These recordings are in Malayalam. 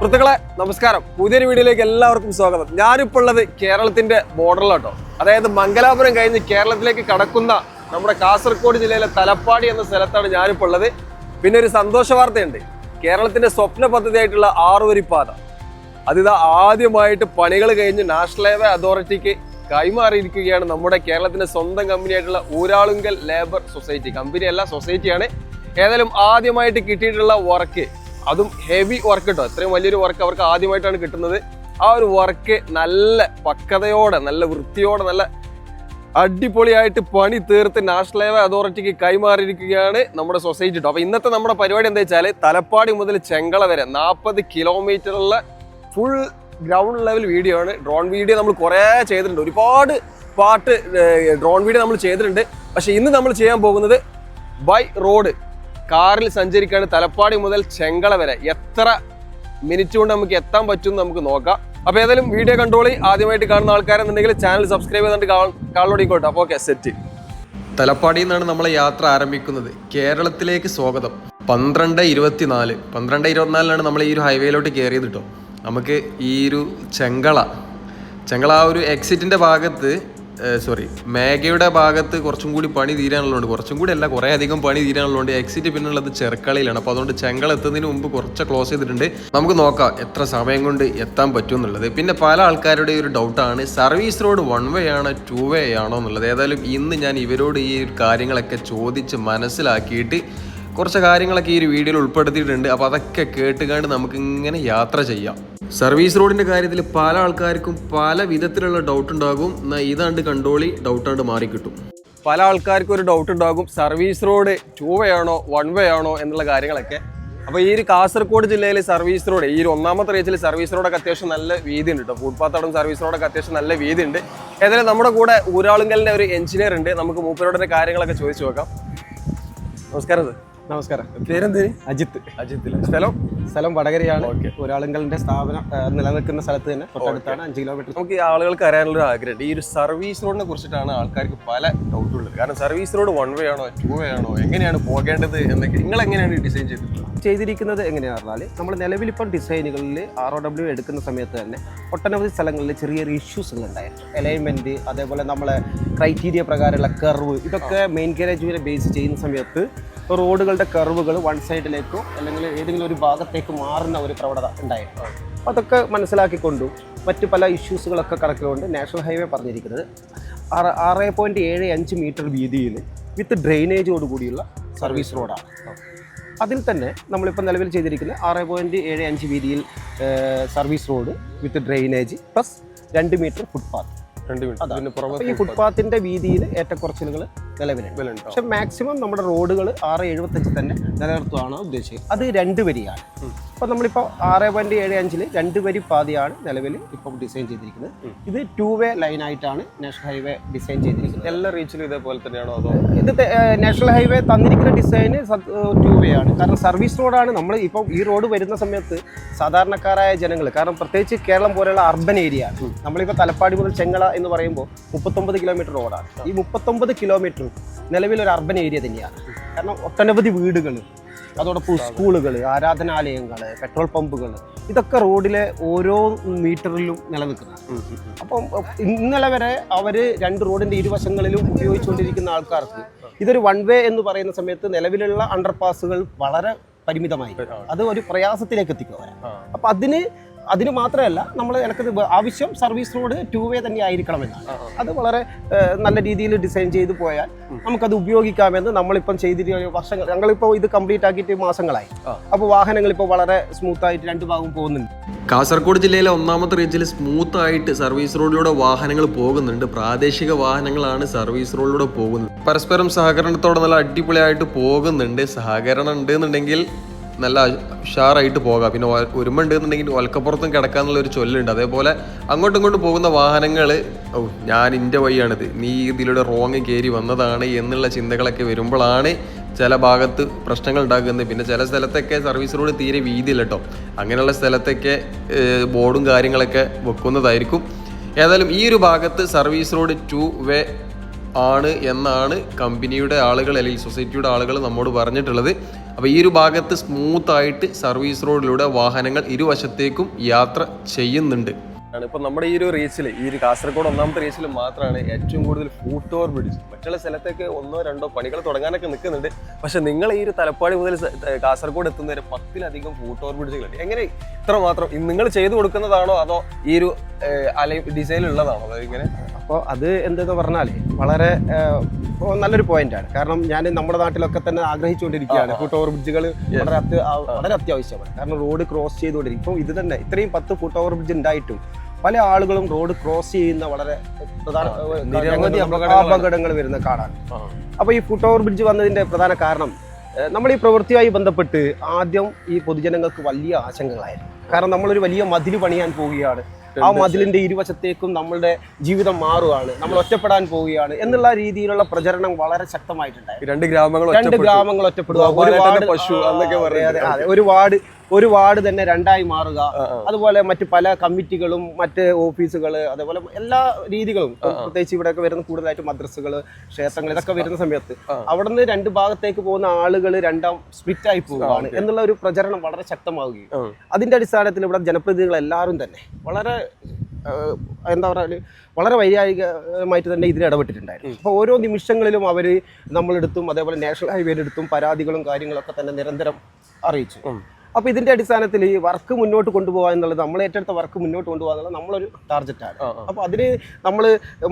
സുഹൃത്തുക്കളെ നമസ്കാരം. പുതിയൊരു വീഡിയോയിലേക്ക് എല്ലാവർക്കും സ്വാഗതം. ഞാനിപ്പോൾ ഉള്ളത് കേരളത്തിന്റെ ബോർഡറിലാട്ടോ. അതായത് മംഗലാപുരം കഴിഞ്ഞ് കേരളത്തിലേക്ക് കടക്കുന്ന നമ്മുടെ കാസർഗോഡ് ജില്ലയിലെ തലപ്പാടി എന്ന സ്ഥലത്താണ് ഞാനിപ്പോൾ ഉള്ളത്. പിന്നെ ഒരു സന്തോഷ വാർത്തയുണ്ട്. കേരളത്തിന്റെ സ്വപ്ന പദ്ധതിയായിട്ടുള്ള ആറുവരി പാത അതിതാ ആദ്യമായിട്ട് പണികൾ കഴിഞ്ഞ് നാഷണൽ ഹൈവേ അതോറിറ്റിക്ക് കൈമാറിയിരിക്കുകയാണ് നമ്മുടെ കേരളത്തിന്റെ സ്വന്തം കമ്പനിയായിട്ടുള്ള ഊരാളുങ്കൽ ലേബർ സൊസൈറ്റി. കമ്പനിയല്ല സൊസൈറ്റിയാണ്. ഏതായാലും ആദ്യമായിട്ട് കിട്ടിയിട്ടുള്ള വർക്ക് അതും ഹെവി വർക്ക് കേട്ടോ അത്രയും വലിയൊരു വർക്ക് അവർക്ക് ആദ്യമായിട്ടാണ് കിട്ടുന്നത്. ആ ഒരു വർക്ക് നല്ല പക്വതയോടെ നല്ല വൃത്തിയോടെ നല്ല അടിപൊളിയായിട്ട് പണി തീർത്ത് നാഷണൽ ഹൈവേ അതോറിറ്റിക്ക് കൈമാറിയിരിക്കുകയാണ് നമ്മുടെ സൊസൈറ്റി കേട്ടോ അപ്പോൾ ഇന്നത്തെ നമ്മുടെ പരിപാടി എന്താ വെച്ചാൽ തലപ്പാടി മുതൽ ചെങ്കള വരെ നാൽപ്പത് കിലോമീറ്ററുള്ള ഫുൾ ഗ്രൗണ്ട് ലെവൽ വീഡിയോ ആണ്. ഡ്രോൺ വീഡിയോ നമ്മൾ കുറേ ചെയ്തിട്ടുണ്ട്. ഒരുപാട് പാട്ട് ഡ്രോൺ വീഡിയോ നമ്മൾ ചെയ്തിട്ടുണ്ട്. പക്ഷേ ഇന്ന് നമ്മൾ ചെയ്യാൻ പോകുന്നത് ബൈ റോഡ് കാറിൽ സഞ്ചരിക്കാണ് തലപ്പാടി മുതൽ ചെങ്കള വരെ. എത്ര മിനിറ്റ് കൊണ്ട് നമുക്ക് എത്താൻ പറ്റും നമുക്ക് നോക്കാം. അപ്പൊ ഏതായാലും വീഡിയോ കൺട്രോളി ആദ്യമായിട്ട് കാണുന്ന ആൾക്കാരെന്നുണ്ടെങ്കിൽ ചാനൽ സബ്സ്ക്രൈബ് ചെയ്തിട്ട് കാളോടിക്കോട്ടെ അപ്പോൾ സെറ്റ് തലപ്പാടിയിൽ നിന്നാണ് നമ്മളെ യാത്ര ആരംഭിക്കുന്നത്. കേരളത്തിലേക്ക് സ്വാഗതം. പന്ത്രണ്ട് ഇരുപത്തിനാല്. പന്ത്രണ്ട് ഇരുപത്തിനാലിനാണ് നമ്മൾ ഈ ഒരു ഹൈവേയിലോട്ട് കയറിയത് കേട്ടോ. നമുക്ക് ഈ ഒരു ചെങ്കള. ചെങ്കള ആ ഒരു എക്സിറ്റിന്റെ ഭാഗത്ത് സോറി മേഘയുടെ ഭാഗത്ത് കുറച്ചും കൂടി പണി തീരാനുള്ളതുകൊണ്ട് കുറച്ചും കൂടി അല്ല കുറേ അധികം പണി തീരാനുള്ളതുകൊണ്ട് എക്സിറ്റ് പിന്നുള്ളത് ചെറുക്കളയിലാണ്. അപ്പോൾ അതുകൊണ്ട് ചെങ്കൾ എത്തുന്നതിന് മുമ്പ് കുറച്ച് ക്ലോസ് ചെയ്തിട്ടുണ്ട്. നമുക്ക് നോക്കാം എത്ര സമയം കൊണ്ട് എത്താൻ പറ്റും എന്നുള്ളത് പിന്നെ പല ആൾക്കാരുടെ ഒരു ഡൗട്ടാണ് സർവീസ് റോഡ് വൺ വേ ആണോ ടു വേ ആണോ എന്നുള്ളത്. ഏതായാലും ഇന്ന് ഞാൻ ഇവരോട് ഈ കാര്യങ്ങളൊക്കെ ചോദിച്ച് മനസ്സിലാക്കിയിട്ട് കുറച്ച് കാര്യങ്ങളൊക്കെ ഈ ഒരു വീഡിയോയിൽ ഉൾപ്പെടുത്തിയിട്ടുണ്ട്. അപ്പോൾ അതൊക്കെ കേട്ടുകൊണ്ട് നമുക്ക് ഇങ്ങനെ യാത്ര ചെയ്യാം. സർവീസ് റോഡിന്റെ കാര്യത്തിൽ പല ആൾക്കാർക്കും പല വിധത്തിലുള്ള ഡൗട്ട് ഉണ്ടാകും. എന്നാൽ ഇതാണ്ട് കണ്ടോളി ഡൗട്ടാണ്ട് മാറിക്കിട്ടും. പല ആൾക്കാർക്കും ഒരു ഡൗട്ട് ഉണ്ടാകും. സർവീസ് റോഡ് ടൂ വേ ആണോ വൺ വേ ആണോ എന്നുള്ള കാര്യങ്ങളൊക്കെ. അപ്പോൾ ഈ ഒരു കാസർഗോഡ് ജില്ലയിലെ സർവീസ് റോഡ് ഈ ഒരു ഒന്നാമത്തെ റേഞ്ചിൽ സർവീസ് റോഡൊക്കെ അത്യാവശ്യം നല്ല വീതി ഉണ്ട് കേട്ടോ ഫുട്പാത്തോടും സർവീസ് റോഡൊക്കെ അത്യാവശ്യം നല്ല വീതി ഉണ്ട് ഏതായാലും നമ്മുടെ കൂടെ ഊരാളുങ്കലിന്റെ ഒരു എഞ്ചിനീയർ ഉണ്ട്. നമുക്ക് മൂപ്പരോടെ കാര്യങ്ങളൊക്കെ ചോദിച്ചു നോക്കാം. നമസ്കാരം സർ നമസ്കാരം. പേരെന്ത്? അജിത്ത്. അജിത്ത് സ്ഥലം? സ്ഥലം വടകരയാണ്. ഒരാളുകളുടെ സ്ഥാപനം നിലനിൽക്കുന്ന സ്ഥലത്ത് തന്നെ തൊട്ടടുത്താണ് അഞ്ച് കിലോമീറ്റർ നമുക്ക് ഈ ആളുകൾക്ക് അറിയാനുള്ള ആഗ്രഹമുണ്ട്. ഈ ഒരു സർവീസ് റോഡിനെ കുറിച്ചിട്ടാണ് ആൾക്കാർക്ക് പല ഡൗട്ട് ഉള്ളത്. കാരണം സർവീസ് റോഡ് വൺ വേ ആണോ ടു വേ ആണോ എങ്ങനെയാണ് പോകേണ്ടത് എന്നൊക്കെ നിങ്ങൾ എങ്ങനെയാണ് ഡിസൈൻ ചെയ്തിട്ടുള്ളത്? ചെയ്തിരിക്കുന്നത് എങ്ങനെയാണെന്ന് പറഞ്ഞാൽ നമ്മൾ നിലവിലിപ്പം ഡിസൈനുകളിൽ ആർ ഒ ഡബ്ല്യു എടുക്കുന്ന സമയത്ത് തന്നെ ഒട്ടനവധി സ്ഥലങ്ങളിൽ ചെറിയ ചെറിയ ഇഷ്യൂസുകൾ ഉണ്ടായിരുന്നു. അലൈൻമെന്റ് അതേപോലെ നമ്മളെ ക്രൈറ്റീരിയ പ്രകാരമുള്ള കർവ് ഇതൊക്കെ മെയിൻ ഗാരേജുവിനെ ബേസ് ചെയ്യുന്ന സമയത്ത് റോഡുകളുടെ കർവുകൾ വൺ സൈഡിലേക്കോ അല്ലെങ്കിൽ ഏതെങ്കിലും ഒരു ഭാഗത്തേക്ക് മാറുന്ന ഒരു പ്രവണത ഉണ്ടായിരുന്നു. അതൊക്കെ മനസ്സിലാക്കിക്കൊണ്ടു മറ്റു പല ഇഷ്യൂസുകളൊക്കെ കണക്കിലുകൊണ്ട് നാഷണൽ ഹൈവേ പറഞ്ഞിരിക്കുന്നത് ആറ് ആറ് പോയിന്റ് ഏഴ് അഞ്ച് മീറ്റർ വീതിയിൽ വിത്ത് ഡ്രെയിനേജോട് കൂടിയുള്ള സർവീസ് റോഡാണ് അതിൽ തന്നെ നമ്മളിപ്പോൾ നിലവിൽ ചെയ്തിരിക്കുന്ന ആറ് പോയിന്റ് ഏഴ് അഞ്ച് വീതിയിൽ service road with drainage plus രണ്ട് മീറ്റർ ഫുട്പാത്ത് രണ്ട് മീറ്റർ ഈ ഫുട്പാത്തിന്റെ വീതിയിൽ ഏറ്റക്കുറച്ചിലുകൾ നിലവിലുണ്ട്? പക്ഷെ മാക്സിമം നമ്മുടെ റോഡുകൾ ആറ് എഴുപത്തഞ്ച് തന്നെ നിലനിർത്തുകയാണ് ഉദ്ദേശിച്ചത്. അത് രണ്ട് വരിയാണ്. അപ്പോൾ നമ്മളിപ്പോ ആറ് പോയിന്റ് ഏഴ് അഞ്ചിൽ രണ്ട് വരി പാതയാണ് നിലവിൽ ഇപ്പം ഡിസൈൻ ചെയ്തിരിക്കുന്നത്. ഇത് ടു വേ ലൈനായിട്ടാണ് നാഷണൽ ഹൈവേ ഡിസൈൻ ചെയ്തിരിക്കുന്നത്. എല്ലാ റീച്ചിലും ഇതേപോലെ തന്നെയാണോ അതോ? ഇത് നാഷണൽ ഹൈവേ തന്നിരിക്കുന്ന ഡിസൈൻ ടു വേ ആണ്. കാരണം സർവീസ് റോഡാണ് നമ്മൾ ഇപ്പം ഈ റോഡ് വരുന്ന സമയത്ത് സാധാരണക്കാരായ ജനങ്ങൾ കാരണം പ്രത്യേകിച്ച് കേരളം പോലെയുള്ള അർബൻ ഏരിയ ആണ്. നമ്മളിപ്പോൾ തലപ്പാടി മുതൽ ചെങ്ങള എന്ന് പറയുമ്പോൾ മുപ്പത്തൊമ്പത് കിലോമീറ്റർ റോഡാണ് ഈ മുപ്പത്തൊമ്പത് കിലോമീറ്റർ നിലവിൽ ഒരു അർബൻ ഏരിയ തന്നെയാണ് കാരണം ഒട്ടനവധി വീടുകൾ അതോടൊപ്പം സ്കൂളുകൾ ആരാധനാലയങ്ങൾ പെട്രോൾ പമ്പുകൾ ഇതൊക്കെ റോഡിലെ ഓരോ മീറ്ററിലും നിലനിൽക്കുന്നതാണ് അപ്പം ഇന്നലെ വരെ അവർ രണ്ട് റോഡിന്റെ ഇരുവശങ്ങളിലും ഉപയോഗിച്ചുകൊണ്ടിരിക്കുന്ന ആൾക്കാർക്ക് ഇതൊരു വൺ വേ എന്ന് പറയുന്ന സമയത്ത് നിലവിലുള്ള അണ്ടർപാസുകൾ വളരെ പരിമിതമായി. അത് ഒരു പ്രയാസത്തിലേക്ക് എത്തിക്കുക. അപ്പൊ അതിന് അതിന് മാത്രമല്ല നമ്മൾ എനിക്കത് ആവശ്യം സർവീസ് റോഡ് ടു വേ തന്നെ ആയിരിക്കണമെന്നാണ് അത് വളരെ നല്ല രീതിയിൽ ഡിസൈൻ ചെയ്ത് പോയാൽ നമുക്കത് ഉപയോഗിക്കാമെന്ന് നമ്മളിപ്പം ചെയ്തിരിക്കുന്ന വർഷങ്ങൾ ഞങ്ങളിപ്പോൾ ഇത് കംപ്ലീറ്റ് ആക്കിയിട്ട് മാസങ്ങളായി. അപ്പോൾ വാഹനങ്ങൾ ഇപ്പോൾ വളരെ സ്മൂത്ത് ആയിട്ട് രണ്ട് ഭാഗവും പോകുന്നുണ്ട്. കാസർഗോഡ് ജില്ലയിലെ ഒന്നാമത്തെ റേഞ്ചിൽ സ്മൂത്ത് ആയിട്ട് സർവീസ് റോഡിലൂടെ വാഹനങ്ങൾ പോകുന്നുണ്ട്. പ്രാദേശിക വാഹനങ്ങളാണ് സർവീസ് റോഡിലൂടെ പോകുന്നത്. പരസ്പരം സഹകരണത്തോടെ നല്ല അടിപൊളിയായിട്ട് പോകുന്നുണ്ട്. സഹകരണം ഉണ്ട് എന്നുണ്ടെങ്കിൽ നല്ല ഉഷാറായിട്ട് പോകാം. പിന്നെ ഒരുമ ഉണ്ട് എന്നുണ്ടെങ്കിൽ ഒലക്കപ്പുറത്തും കിടക്കാന്നുള്ള ഒരു ചൊല്ലുണ്ട്. അതേപോലെ അങ്ങോട്ടും ഇങ്ങോട്ടും പോകുന്ന വാഹനങ്ങൾ ഓ ഞാൻ ഇന്റെ വഴിയാണിത്. നീ ഇതിലൂടെ റോങ് കയറി വന്നതാണ് എന്നുള്ള ചിന്തകളൊക്കെ വരുമ്പോഴാണ് ചില ഭാഗത്ത് പ്രശ്നങ്ങൾ ഉണ്ടാക്കുന്നത് പിന്നെ ചില സ്ഥലത്തൊക്കെ സർവീസ് റോഡ് തീരെ വീതിയില്ല കേട്ടോ അങ്ങനെയുള്ള സ്ഥലത്തൊക്കെ ബോർഡും കാര്യങ്ങളൊക്കെ വെക്കുന്നതായിരിക്കും. ഏതായാലും ഈ ഒരു ഭാഗത്ത് സർവീസ് റോഡ് ടു വേ ആണ് എന്നാണ് കമ്പനിയുടെ ആളുകൾ അല്ലെങ്കിൽ സൊസൈറ്റിയുടെ ആളുകൾ നമ്മോട് പറഞ്ഞിട്ടുള്ളത്. അപ്പോൾ ഈ ഒരു ഭാഗത്ത് സ്മൂത്തായിട്ട് സർവീസ് റോഡിലൂടെ വാഹനങ്ങൾ ഇരുവശത്തേക്കും യാത്ര ചെയ്യുന്നുണ്ട്. ഇപ്പൊ നമ്മുടെ ഈ ഒരു റീച്ചിൽ ഈ ഒരു കാസർഗോഡ് ഒന്നാമത്തെ റീച്ചിൽ മാത്രമാണ് ഏറ്റവും കൂടുതൽ ഫൂട്ട് ഓവർ ബ്രിഡ്ജ് മറ്റുള്ള സ്ഥലത്തൊക്കെ ഒന്നോ രണ്ടോ പണികൾ തുടങ്ങാനൊക്കെ നിൽക്കുന്നുണ്ട് പക്ഷെ നിങ്ങൾ ഈ ഒരു തലപ്പാടി മുതൽ കാസർഗോഡ് എത്തുന്നവരെ പത്തിലധികം ഫൂട്ട് ഓവർ ബ്രിഡ്ജുകളുണ്ട് എങ്ങനെ ഇത്ര മാത്രം നിങ്ങൾ ചെയ്തു കൊടുക്കുന്നതാണോ അതോ ഈ ഒരു അലൈ ഡിസൈൻ ഉള്ളതാണോ അതോ ഇങ്ങനെ? അപ്പോൾ അത് എന്തെന്ന് പറഞ്ഞാൽ വളരെ നല്ലൊരു പോയിന്റാണ് കാരണം ഞാൻ നമ്മുടെ നാട്ടിലൊക്കെ തന്നെ ആഗ്രഹിച്ചുകൊണ്ടിരിക്കുകയാണ്. ഫുട് ഓവർ ബ്രിഡ്ജുകൾ വളരെ വളരെ അത്യാവശ്യമാണ്. കാരണം റോഡ് ക്രോസ് ചെയ്തുകൊണ്ടിരിക്കും. ഇപ്പോൾ ഇത് തന്നെ ഇത്രയും പത്ത് ഫുട് ഓവർ ബ്രിഡ്ജ് ഉണ്ടായിട്ടും പല ആളുകളും റോഡ് ക്രോസ് ചെയ്യുന്ന വളരെ പ്രധാന നിരവധി അപകടങ്ങൾ വരുന്ന കാടാണ് അപ്പോൾ ഈ ഫുട് ഓവർ ബ്രിഡ്ജ് വന്നതിന്റെ പ്രധാന കാരണം നമ്മൾ ഈ പ്രവൃത്തിയുമായി ബന്ധപ്പെട്ട് ആദ്യം ഈ പൊതുജനങ്ങൾക്ക് വലിയ ആശങ്കകളായിരുന്നു. കാരണം നമ്മളൊരു വലിയ മതിൽ പണിയാൻ പോവുകയാണ്. ആ മതിലിന്റെ ഇരുവശത്തേക്കും നമ്മളുടെ ജീവിതം മാറുകയാണ് നമ്മൾ ഒറ്റപ്പെടാൻ പോവുകയാണ് എന്നുള്ള രീതിയിലുള്ള പ്രചരണം വളരെ ശക്തമായിട്ടുണ്ടായിരുന്നു. ഈ രണ്ട് ഗ്രാമങ്ങൾ രണ്ട്. ഗ്രാമങ്ങൾ ഒറ്റപ്പെടുക ഒരു ഗോപാലന്റെ ഒരു വാർഡ് തന്നെ രണ്ടായി മാറുക. അതുപോലെ മറ്റ് പല കമ്മിറ്റികളും മറ്റ് ഓഫീസുകൾ അതേപോലെ എല്ലാ രീതികളും. പ്രത്യേകിച്ച് ഇവിടെയൊക്കെ വരുന്ന കൂടുതലായിട്ട് മദ്രസകൾ ക്ഷേത്രങ്ങൾ ഇതൊക്കെ വരുന്ന സമയത്ത് അവിടെ നിന്ന് രണ്ട് ഭാഗത്തേക്ക് പോകുന്ന ആളുകൾ രണ്ടാം സ്പ്ലിറ്റ് ആയി പോവുകയാണ് എന്നുള്ള ഒരു പ്രചരണം വളരെ ശക്തമാവുകയും. അതിന്റെ അടിസ്ഥാനത്തിൽ ഇവിടെ ജനപ്രതിനിധികൾ എല്ലാവരും തന്നെ വളരെ എന്താ പറയുക വളരെ വൈകാരികമായിട്ട് തന്നെ ഇതിൽ ഇടപെട്ടിട്ടുണ്ടായിരുന്നു. അപ്പോൾ ഓരോ നിമിഷങ്ങളിലും അവർ നമ്മളെടുത്തും അതേപോലെ നാഷണൽ ഹൈവേയിലെടുത്തും പരാതികളും കാര്യങ്ങളൊക്കെ തന്നെ നിരന്തരം അറിയിച്ചു. അപ്പോൾ ഇതിന്റെ അടിസ്ഥാനത്തിൽ ഈ വർക്ക് മുന്നോട്ട് കൊണ്ടുപോകുക എന്നുള്ളത് നമ്മൾ ഏറ്റെടുത്ത വർക്ക് മുന്നോട്ട് കൊണ്ടുപോകുക എന്നുള്ളത് നമ്മളൊരു ടാർഗറ്റാണ്. അപ്പോൾ അതിന് നമ്മൾ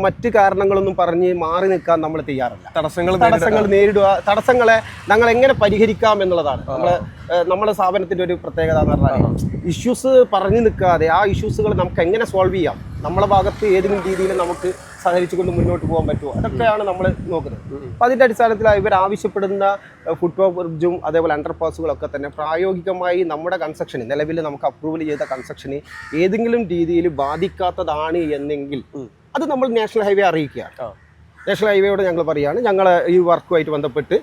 മറ്റു കാരണങ്ങളൊന്നും പറഞ്ഞ് മാറി നിൽക്കാൻ നമ്മൾ തയ്യാറല്ല. തടസ്സങ്ങൾ തടസ്സങ്ങൾ നേരിടുക തടസ്സങ്ങളെ ഞങ്ങൾ എങ്ങനെ പരിഹരിക്കാം എന്നുള്ളതാണ്. നമ്മൾ നമ്മുടെ സ്ഥാപനത്തിന്റെ ഒരു പ്രത്യേകത എന്ന് പറഞ്ഞാൽ ഇഷ്യൂസ് പറഞ്ഞു നിൽക്കാതെ ആ ഇഷ്യൂസുകൾ നമുക്ക് എങ്ങനെ സോൾവ് ചെയ്യാം? നമ്മളെ ഭാഗത്ത് ഏതെങ്കിലും രീതിയിൽ നമുക്ക് സഹകരിച്ചുകൊണ്ട് മുന്നോട്ട് പോകാൻ പറ്റുമോ? അതൊക്കെയാണ് നമ്മൾ നോക്കുന്നത്. അപ്പം അതിന്റെ അടിസ്ഥാനത്തിൽ ഇവർ ആവശ്യപ്പെടുന്ന ഫുട്ബോൾ ബ്രിഡ്ജും അതേപോലെ അണ്ടർപാസുകളൊക്കെ തന്നെ പ്രായോഗികമായി നമ്മുടെ കൺസ്ട്രക്ഷന് നിലവിൽ നമുക്ക് അപ്രൂവൽ ചെയ്ത കൺസ്ട്രക്ഷന് ഏതെങ്കിലും രീതിയിൽ ബാധിക്കാത്തതാണ് എന്നെങ്കിൽ അത് നമ്മൾ നാഷണൽ ഹൈവേ അറിയിക്കുക. നാഷണൽ ഹൈവേയോട് ഞങ്ങൾ പറയുകയാണ് ഞങ്ങൾ ഈ വർക്കുമായിട്ട് ബന്ധപ്പെട്ട്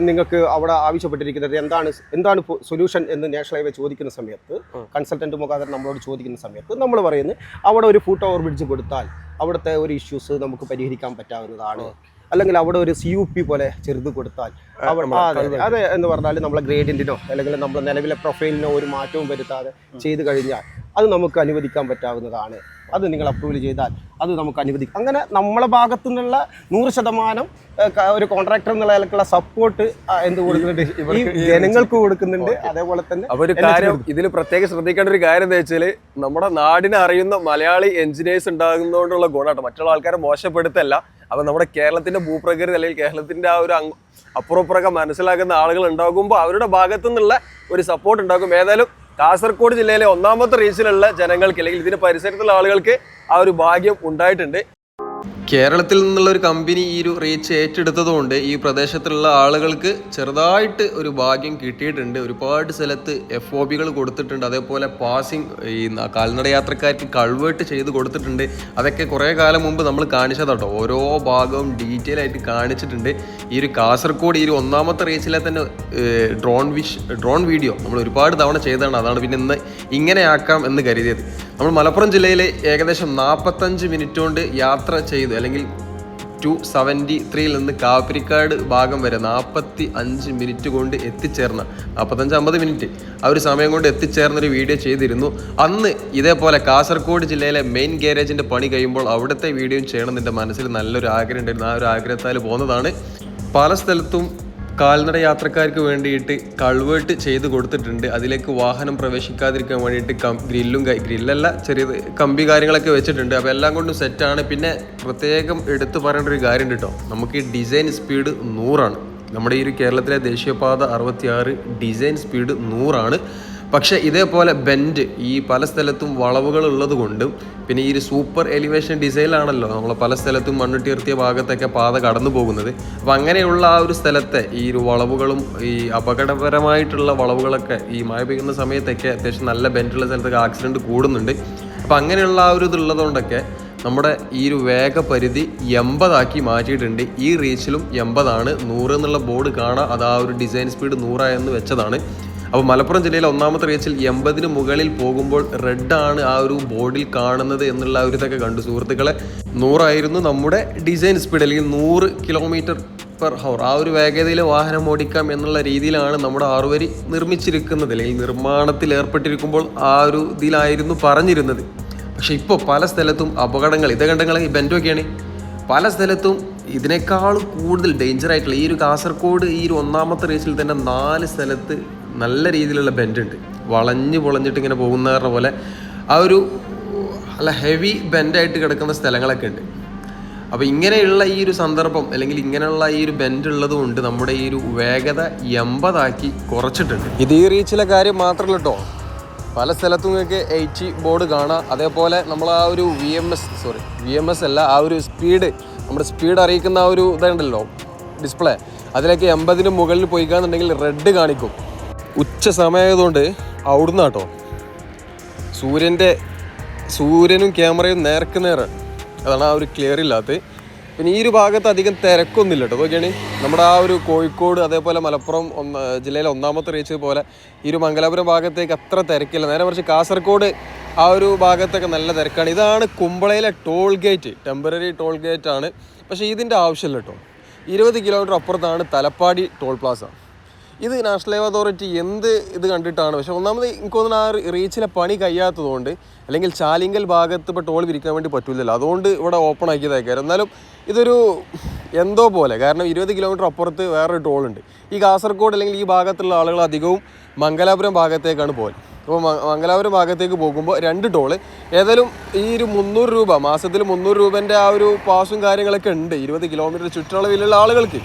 നിങ്ങൾക്ക് അവിടെ ആവശ്യപ്പെട്ടിരിക്കുന്നത് എന്താണ് എന്താണ് സൊല്യൂഷൻ എന്ന് നാഷണൽ ഹൈവേ ചോദിക്കുന്ന സമയത്ത് കൺസൾട്ടന്റ് മുഖാന്തരം നമ്മളോട് ചോദിക്കുന്ന സമയത്ത് നമ്മൾ പറയുന്നത് അവിടെ ഒരു ഫുട് ഓവർ ബ്രിഡ്ജ് കൊടുത്താൽ അവിടുത്തെ ഒരു ഇഷ്യൂസ് നമുക്ക് പരിഹരിക്കാൻ പറ്റാവുന്നതാണ്. അല്ലെങ്കിൽ അവിടെ ഒരു സി യു പി പോലെ ചെറുത് കൊടുത്താൽ അതെ, എന്ന് പറഞ്ഞാൽ നമ്മളെ ഗ്രേഡിന്റിനോ അല്ലെങ്കിൽ നമ്മൾ നിലവിലെ പ്രൊഫൈലിനോ ഒരു മാറ്റവും വരുത്താതെ ചെയ്തു കഴിഞ്ഞാൽ അത് നമുക്ക് അനുവദിക്കാൻ പറ്റാവുന്നതാണ്. അത് നിങ്ങൾ അപ്രൂവൽ ചെയ്താൽ അത് നമുക്ക് അനുവദിക്കും അങ്ങനെ നമ്മളെ ഭാഗത്തു നിന്നുള്ള നൂറ് ശതമാനം ഒരു കോൺട്രാക്ടർ എന്നുള്ള നിലക്കുള്ള സപ്പോർട്ട് എന്ത് കൊടുക്കുന്നുണ്ട്? ഈ ജനങ്ങൾക്ക് കൊടുക്കുന്നുണ്ട്. അതേപോലെ തന്നെ ഒരു കാര്യം ഇതിൽ പ്രത്യേകം ശ്രദ്ധിക്കേണ്ട ഒരു കാര്യം എന്താ വെച്ചാൽ നമ്മുടെ നാടിനെ അറിയുന്ന മലയാളി എഞ്ചിനീയേഴ്സ് ഉണ്ടാകുന്നതുകൊണ്ടുള്ള ഗുണമാട്ടോ മറ്റുള്ള ആൾക്കാരെ മോശപ്പെടുത്തല്ല. അപ്പൊ നമ്മുടെ കേരളത്തിന്റെ ഭൂപ്രകൃതി അല്ലെങ്കിൽ കേരളത്തിന്റെ ആ ഒരു അപ്പുറപ്പുറമൊക്കെ മനസ്സിലാക്കുന്ന ആളുകൾ ഉണ്ടാകുമ്പോൾ അവരുടെ ഭാഗത്തു നിന്നുള്ള ഒരു സപ്പോർട്ട് ഉണ്ടാകും. ഏതായാലും കാസർഗോഡ് ജില്ലയിലെ ഒന്നാമത്തെ റീച്ചിലുള്ള ജനങ്ങൾക്ക് അല്ലെങ്കിൽ ഇതിന്റെ പരിസരത്തുള്ള ആളുകൾക്ക് ആ ഒരു ഭാഗ്യം ഉണ്ടായിട്ടുണ്ട്. കേരളത്തിൽ നിന്നുള്ള ഒരു കമ്പനി ഈ ഒരു റീച്ച് ഏറ്റെടുത്തതുകൊണ്ട് ഈ പ്രദേശത്തുള്ള ആളുകൾക്ക് ചെറുതായിട്ട് ഒരു ഭാഗ്യം കിട്ടിയിട്ടുണ്ട്. ഒരുപാട് സ്ഥലത്ത് എഫ് ഒ ബികൾ കൊടുത്തിട്ടുണ്ട്. അതേപോലെ പാസിംഗ് ഈ കാൽനട യാത്രക്കാർക്ക് കൾവേർട്ട് ചെയ്ത് കൊടുത്തിട്ടുണ്ട്. അതൊക്കെ കുറേ കാലം മുമ്പ് നമ്മൾ കാണിച്ചതാട്ടോ ഓരോ ഭാഗവും ഡീറ്റെയിൽ ആയിട്ട് കാണിച്ചിട്ടുണ്ട്. ഈ ഒരു കാസർഗോഡ് ഈ ഒരു ഒന്നാമത്തെ റീച്ചിലെ തന്നെ ഡ്രോൺ വിഷ് ഡ്രോൺ വീഡിയോ നമ്മൾ ഒരുപാട് തവണ ചെയ്തതാണ്. അതാണ് പിന്നെ ഇന്ന് ഇങ്ങനെ ആക്കാം എന്ന് കരുതിയത്. നമ്മൾ മലപ്പുറം ജില്ലയിലെ ഏകദേശം നാൽപ്പത്തഞ്ച് മിനിറ്റ് കൊണ്ട് യാത്ര ചെയ്തു. അല്ലെങ്കിൽ ടു സെവന്റി ത്രീയിൽ നിന്ന് കാപ്പിരിക്കാട് ഭാഗം വരെ നാൽപ്പത്തി അഞ്ച് മിനിറ്റ് കൊണ്ട് എത്തിച്ചേർന്ന നാൽപ്പത്തഞ്ച് അമ്പത് മിനിറ്റ് ആ ഒരു സമയം കൊണ്ട് എത്തിച്ചേർന്നൊരു വീഡിയോ ചെയ്തിരുന്നു. അന്ന് ഇതേപോലെ കാസർഗോഡ് ജില്ലയിലെ മെയിൻ ഗാരേജിന്റെ പണി കഴിയുമ്പോൾ അവിടുത്തെ വീഡിയോയും ചെയ്യണം എന്റെ മനസ്സിൽ നല്ലൊരു ആഗ്രഹം ഉണ്ടായിരുന്നു. ആ ഒരു ആഗ്രഹത്താൽ പോകുന്നതാണ്. പല സ്ഥലത്തും കാൽനട യാത്രക്കാർക്ക് വേണ്ടിയിട്ട് കൾവേർട്ട് ചെയ്ത് കൊടുത്തിട്ടുണ്ട്. അതിലേക്ക് വാഹനം പ്രവേശിക്കാതിരിക്കാൻ വേണ്ടിയിട്ട് കം ഗ്രില്ലും ഗ്രില്ലല്ല ചെറിയ കമ്പി കാര്യങ്ങളൊക്കെ വെച്ചിട്ടുണ്ട്. അപ്പോൾ എല്ലാം കൊണ്ടും സെറ്റാണ് പിന്നെ പ്രത്യേകം എടുത്തു പറയേണ്ട ഒരു കാര്യം കേട്ടോ. നമുക്ക് ഈ ഡിസൈൻ സ്പീഡ് നൂറാണ്. നമ്മുടെ ഈ ഒരു കേരളത്തിലെ ദേശീയപാത അറുപത്തിയാറ് ഡിസൈൻ സ്പീഡ് നൂറാണ്. പക്ഷേ ഇതേപോലെ ബെൻഡ് ഈ പല സ്ഥലത്തും വളവുകൾ ഉള്ളത് കൊണ്ടും പിന്നെ ഈ ഒരു സൂപ്പർ എലിവേഷൻ ഡിസൈനിലാണല്ലോ നമ്മൾ പല സ്ഥലത്തും മണ്ണുട്ടിയർത്തിയ ഭാഗത്തൊക്കെ പാത കടന്നു പോകുന്നത്. അപ്പം അങ്ങനെയുള്ള ആ ഒരു സ്ഥലത്തെ ഈ ഒരു വളവുകളും ഈ അപകടപരമായിട്ടുള്ള വളവുകളൊക്കെ ഈ മഴ പെയ്യുന്ന സമയത്തൊക്കെ അത്യാവശ്യം നല്ല ബെൻഡുള്ള സ്ഥലത്തൊക്കെ ആക്സിഡന്റ് കൂടുന്നുണ്ട്. അപ്പം അങ്ങനെയുള്ള ആ ഒരു ഇതുള്ളതുകൊണ്ടൊക്കെ നമ്മുടെ ഈ ഒരു വേഗപരിധി എൺപതാക്കി മാറ്റിയിട്ടുണ്ട്. ഈ റീച്ചിലും എൺപതാണ്. നൂറ് എന്നുള്ള ബോർഡ് കാണാം. അത് ആ ഒരു ഡിസൈൻ സ്പീഡ് നൂറായെന്ന് വെച്ചതാണ്. അപ്പോൾ മലപ്പുറം ജില്ലയിലെ ഒന്നാമത്തെ റീച്ചിൽ എൺപതിന് മുകളിൽ പോകുമ്പോൾ റെഡ് ആണ് ആ ഒരു ബോർഡിൽ കാണുന്നത് എന്നുള്ള ഒരു ഇതൊക്കെ കണ്ടു. സുഹൃത്തുക്കളെ നൂറായിരുന്നു നമ്മുടെ ഡിസൈൻ സ്പീഡ് അല്ലെങ്കിൽ നൂറ് കിലോമീറ്റർ പെർ ഹവർ ആ ഒരു വേഗതയിൽ വാഹനം ഓടിക്കാം എന്നുള്ള രീതിയിലാണ് നമ്മുടെ ആറുവരി നിർമ്മിച്ചിരിക്കുന്നത്. അല്ലെങ്കിൽ നിർമ്മാണത്തിൽ ഏർപ്പെട്ടിരിക്കുമ്പോൾ ആ ഒരു ഇതിലായിരുന്നു പറഞ്ഞിരുന്നത്. പക്ഷെ ഇപ്പോൾ പല സ്ഥലത്തും അപകടങ്ങൾ ഇത് കണ്ടങ്ങൾ ഈ ബെന്റൊക്കെയാണ് പല സ്ഥലത്തും ഇതിനേക്കാൾ കൂടുതൽ ഡേഞ്ചർ ആയിട്ടുള്ള ഈ ഒരു കാസർഗോഡ് ഈ ഒരു ഒന്നാമത്തെ റേസിൽ തന്നെ നാല് സ്ഥലത്ത് നല്ല രീതിയിലുള്ള ബെൻഡുണ്ട് വളഞ്ഞ് പൊളഞ്ഞിട്ട് ഇങ്ങനെ പോകുന്ന പറഞ്ഞ പോലെ ആ ഒരു നല്ല ഹെവി ബെൻഡായിട്ട് കിടക്കുന്ന സ്ഥലങ്ങളൊക്കെ ഉണ്ട്. അപ്പോൾ ഇങ്ങനെയുള്ള ഈ ഒരു സന്ദർഭം അല്ലെങ്കിൽ ഇങ്ങനെയുള്ള ഈ ഒരു ബെൻഡ് ഉള്ളത് കൊണ്ട് നമ്മുടെ ഈ ഒരു വേഗത എൺപതാക്കി കുറച്ചിട്ടുണ്ട്. ഇത് ഈ റീച്ചിലെ കാര്യം മാത്രമല്ല കേട്ടോ പല സ്ഥലത്തും നിങ്ങൾക്ക് എയ്റ്റി ബോർഡ് കാണാം. അതേപോലെ നമ്മൾ ആ ഒരു V M S sorry V M S അല്ല ആ ഒരു സ്പീഡ് നമ്മുടെ സ്പീഡ് അറിയിക്കുന്ന ആ ഒരു ഇതുണ്ടല്ലോ ഡിസ്പ്ലേ അതിലേക്ക് എൺപതിന് മുകളിൽ പോയിക്കാന്നുണ്ടെങ്കിൽ റെഡ് കാണിക്കും. ഉച്ച സമയമായതുകൊണ്ട് അവിടുന്ന് കേട്ടോ സൂര്യന്റെ സൂര്യനും ക്യാമറയും നേർക്ക് നേരാണ് അതാണ് ആ ഒരു ക്ലിയർ ഇല്ലാത്തത് പിന്നെ ഈ ഒരു ഭാഗത്ത് അധികം തിരക്കൊന്നുമില്ല കേട്ടോ നോക്കിയാണ് നമ്മുടെ ആ ഒരു കോഴിക്കോട് അതേപോലെ മലപ്പുറം ഒന്ന് ജില്ലയിലെ ഒന്നാമത്തെ റീച്ച് പോലെ ഈ ഒരു മംഗലാപുരം ഭാഗത്തേക്ക് അത്ര തിരക്കില്ല. നേരെ മറിച്ച് കാസർഗോഡ് ആ ഒരു ഭാഗത്തൊക്കെ നല്ല തിരക്കാണ്. ഇതാണ് കുമ്പളയിലെ toll gate temporary toll gate ആണ്. പക്ഷേ ഇതിന്റെ ആവശ്യമില്ല കേട്ടോ ഇരുപത് കിലോമീറ്റർ അപ്പുറത്താണ് തലപ്പാടി ടോൾ പ്ലാസ ഇത് നാഷണൽ ഹൈവേ അതോറിറ്റി എന്ത് ഇത് കണ്ടിട്ടാണ്? പക്ഷേ ഒന്നാമത് എനിക്ക് തോന്നുന്നു ആ റീച്ചിലെ പണി കഴിയാത്തതുകൊണ്ട് അല്ലെങ്കിൽ ചാലിങ്കൽ ഭാഗത്ത് ഇപ്പോൾ ടോൾ വിരിക്കാൻ വേണ്ടി പറ്റില്ലല്ലോ അതുകൊണ്ട് ഇവിടെ ഓപ്പൺ ആക്കിയതായിരിക്കും എന്നാലും ഇതൊരു എന്തോ പോലെ. കാരണം ഇരുപത് കിലോമീറ്റർ അപ്പുറത്ത് വേറൊരു ടോൾ ഉണ്ട്. ഈ കാസർഗോഡ് അല്ലെങ്കിൽ ഈ ഭാഗത്തുള്ള ആളുകൾ അധികവും മംഗലാപുരം ഭാഗത്തേക്കാണ് പോകൽ. അപ്പോൾ മംഗലാപുരം ഭാഗത്തേക്ക് പോകുമ്പോൾ രണ്ട് ടോൾ ഏതായാലും ഈ ഒരു മുന്നൂറ് രൂപ മാസത്തിൽ മുന്നൂറ് രൂപേന്റെ ആ ഒരു പാസും കാര്യങ്ങളൊക്കെ ഉണ്ട്. ഇരുപത് കിലോമീറ്റർ ചുറ്റളവിലുള്ള ആളുകൾക്ക്.